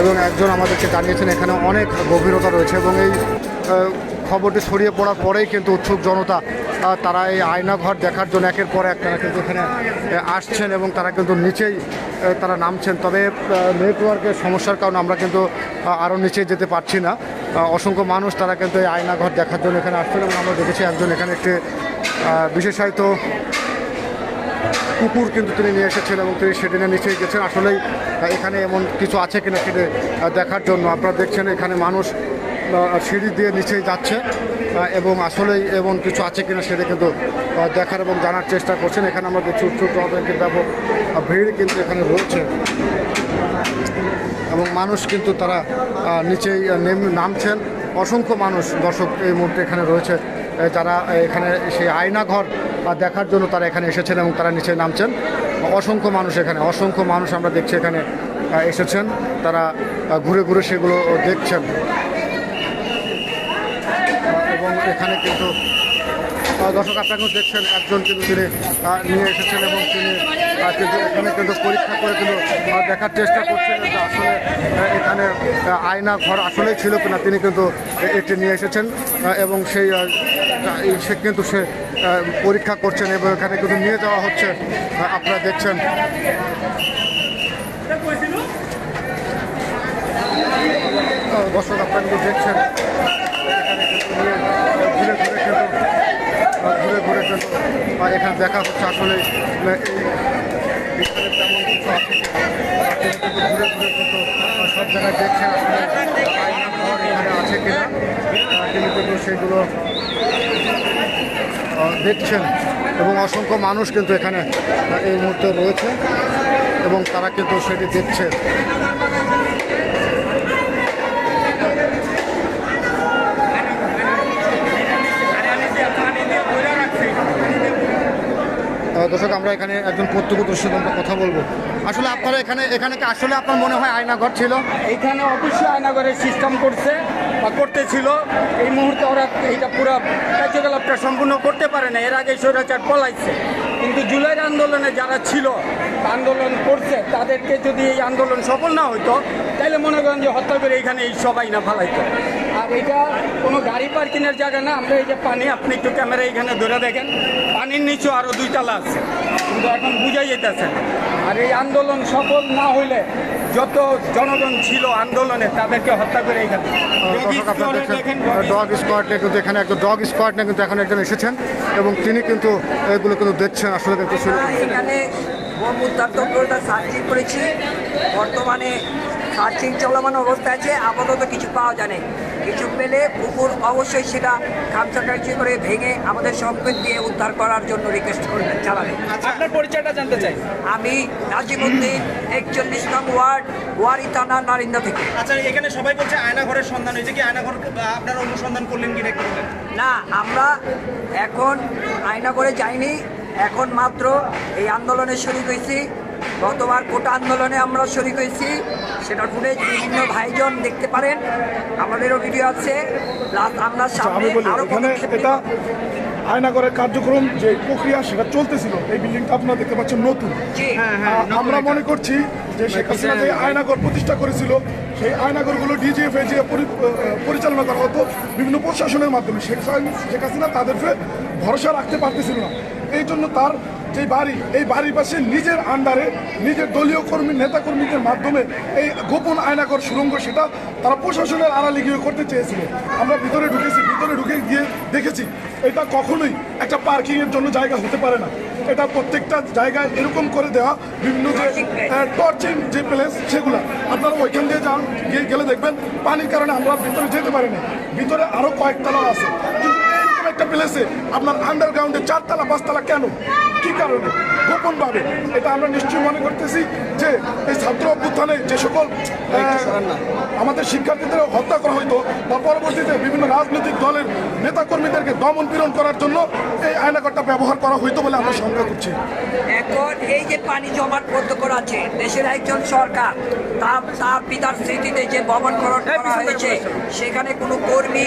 এবং একজন আমাদেরকে জানিয়েছেন, এখানে অনেক গভীরতা রয়েছে এবং এই খবরটি ছড়িয়ে পড়ার পরেই কিন্তু উৎসুক জনতা তারা এই আয়নাঘর দেখার জন্য একের পর এক তারা কিন্তু এখানে আসছেন এবং তারা কিন্তু নিচেই তারা নামছেন। তবে নেটওয়ার্কের সমস্যার কারণে আমরা কিন্তু আরও নিচে যেতে পারছি না। অসংখ্য মানুষ তারা কিন্তু এই আয়নাঘর দেখার জন্য এখানে আসছেন এবং আমরা দেখেছি একজন এখানে একটি বিশেষায়িত কুকুর কিন্তু তিনি নিয়ে এসেছেন এবং তিনি সেদিনে নিচেই গেছেন। আসলেই এখানে এমন কিছু আছে কিনা সেটা দেখার জন্য। আপনারা দেখছেন এখানে মানুষ সিঁড়ি দিয়ে নিচেই যাচ্ছে এবং আসলেই এমন কিছু আছে কিনা সেটা কিন্তু দেখার এবং জানার চেষ্টা করছেন। এখানে আমরা দেখছি উচ্চ ব্যাংকের ব্যাপক ভিড় কিন্তু এখানে রয়েছে। এবং মানুষ কিন্তু তারা নিচেই নামছেন। অসংখ্য মানুষ দর্শক এই মুহূর্তে এখানে রয়েছে। যারা এখানে সেই আয়নাঘর দেখার জন্য তারা এখানে এসেছেন এবং তারা নিচে নামছেন। অসংখ্য মানুষ এখানে, অসংখ্য মানুষ আমরা দেখছি এখানে এসেছেন। তারা ঘুরে ঘুরে সেগুলো দেখছেন। এবং এখানে কিন্তু দর্শক আপনারা কিন্তু দেখছেন, একজন কিন্তু তিনি নিয়ে এসেছেন এবং তিনি কিন্তু এখানে কিন্তু পরীক্ষা করে কিন্তু দেখার চেষ্টা করছেন। যে আসলে এখানে আয়না ঘর আসলেই ছিল কিনা তিনি কিন্তু এটি নিয়ে এসেছেন এবং সেই সে কিন্তু সে পরীক্ষা করছেন এবং এখানে কিন্তু নিয়ে যাওয়া হচ্ছে। আপনারা দেখছেন। দর্শক, আপনারা কিন্তু দেখছেন। ঘুরে ঘুরে কিন্তু ঘুরে ঘুরে কিন্তু এখানে দেখা হচ্ছে আসলে এই তেমন কিছু ঘুরে ঘুরে কিন্তু সব জায়গায় দেখছেন আসলে আছে কিনা। তিনি কিন্তু সেগুলো দেখছেন এবং অসংখ্য মানুষ কিন্তু এখানে এই মুহূর্তে রয়েছে এবং তারা কিন্তু সেটি দেখছে। দর্শক, আমরা এখানে একজন প্রত্যক্ষদর্শীর আমরা কথা বলব। আসলে আপনারা এখানে এখানে কি আসলে আপনার মনে হয় আয়নাঘর ছিল? এইখানে অবশ্যই আয়নাঘরের সিস্টেম করছে বা করতেছিল। এই মুহূর্তে ওরা এইটা পুরো কার্যকলাপটা সম্পূর্ণ করতে পারে না এর আগে স্বৈরাচার পলাইছে। কিন্তু জুলাইয়ের আন্দোলনে যারা ছিল, আন্দোলন করছে, তাদেরকে যদি এই আন্দোলন সফল না হইতো তাহলে মনে করেন যে হত্যা করে এখানে এই সবাই না ফালাইতো। আর এটা কোনো গাড়ি পার্কিংয়ের জায়গা না। আমরা এই যে পানি আপনি একটু ক্যামেরা এখানে ধরে দেখেন। পানির নিচেও আরও দুই তালা আছে। কিন্তু এখন বুঝাই যেতেছে আর এই আন্দোলন সফল না হইলে যত জনগণ ছিল আন্দোলনে তাদেরকে হত্যা করে এখানে ডগ স্কোয়াড কিন্তু এখানে একজন ডগ স্কোয়াড কিন্তু এখন একজন এসেছেন। এবং তিনি কিন্তু এগুলো কিন্তু দেখছেন আসলে কিন্তু এখানে বোম উদ্ধার তৎপরতা সার্চিং করেছি। বর্তমানে সার্চিং চলমান অবস্থায় আছে আপাতত কিছু পাওয়া যায় কিছু পেলে কুকুর অবশ্যই সেটা খামচা কার্য করে ভেঙে আমাদের সম্পদ দিয়ে উদ্ধার করার জন্য রিকোয়েস্ট করবেন চালাবে। আপনার পরিচয়টা জানতে চাই। আমি নাজিমুদ্দিন একচল্লিশ নং ওয়ার্ড ওয়ারি থানা নারিন্দা থেকে। আচ্ছা এখানে সবাই বলছে আয়না ঘরের সন্ধান হয়েছে কি? আয়না ঘর আহ, আপনারা অনুসন্ধান করলেন কি না আমরা এখন আয়না করে যাইনি এখন মাত্র এই আন্দোলনে শরিক হয়েছি। গতবার কোটা আন্দোলনে আমরা শরিক হয়েছি সেটার ফুটেজ বিভিন্ন ভাইজন দেখতে পারেন আমাদেরও ভিডিও আছে। প্লাস আমরা আচ্ছা, সামনে আমি বলি আরও এখানে পদক্ষেপ আয়নাগরের কার্যক্রম যে প্রক্রিয়া সেটা চলতেছিল। এই বিল্ডিংটা আপনারা দেখতে পাচ্ছেন নতুন। আমরা মনে করছি যে শেখ হাসিনা যে আয়নাগর প্রতিষ্ঠা করেছিল সেই আয়নাগরগুলো ডিজিএফ যে পরি- পরিচালনা করা হতো বিভিন্ন প্রশাসনের মাধ্যমে। শেখ হাসিনা- শেখ হাসিনা তাদেরকে ভরসা রাখতে পারতেছিল না। এই জন্য তার যে বাড়ি, এই বাড়ির পাশে নিজের আন্ডারে নিজের দলীয় কর্মী, নেতাকর্মীদের মাধ্যমে এই গোপন আয়নাগর সুরঙ্গ সেটা তারা প্রশাসনের আড়ালে গিয়ে করতে চেয়েছিল। আমরা ভিতরে ঢুকেছি, ভিতরে ঢুকে গিয়ে দেখেছি, এটা কখনোই একটা পার্কিংয়ের জন্য জায়গা হতে পারে না। এটা প্রত্যেকটা জায়গায় এরকম করে দেওয়া, বিভিন্ন যে টর্চিং যে প্লেস সেগুলো। আপনারা ওইখান দিয়ে যান, গিয়ে গেলে দেখবেন, পানির কারণে আমরা ভিতরে যেতে পারি না ভিতরে আরও কয়েকতলা আছে। একটা প্লেসে আপনার আন্ডারগ্রাউন্ডে চারতলা পাঁচতলা কেন? কি কারণে? গোপন ভাবে এটা আমরা নিশ্চয়ই মনে করতেছি যে এই ছাত্র অভ্যুত্থানে যে সকল আমাদের শিক্ষার্থীদের হত্যা করা হইতো বা পরবর্তীতে বিভিন্ন রাজনৈতিক দলের নেতাকর্মীদেরকে দমন পীড়ন করার জন্য এই আয়নাগরটা ব্যবহার করা হইতো বলে আমরা শঙ্কা করছি। এখন এই যে পানি জমাট বদ্ধ করা আছে দেশের একজন সরকার তার তার পিতার স্মৃতিতে যে ভবনকরণ করা হয়েছে সেখানে কোনো কর্মী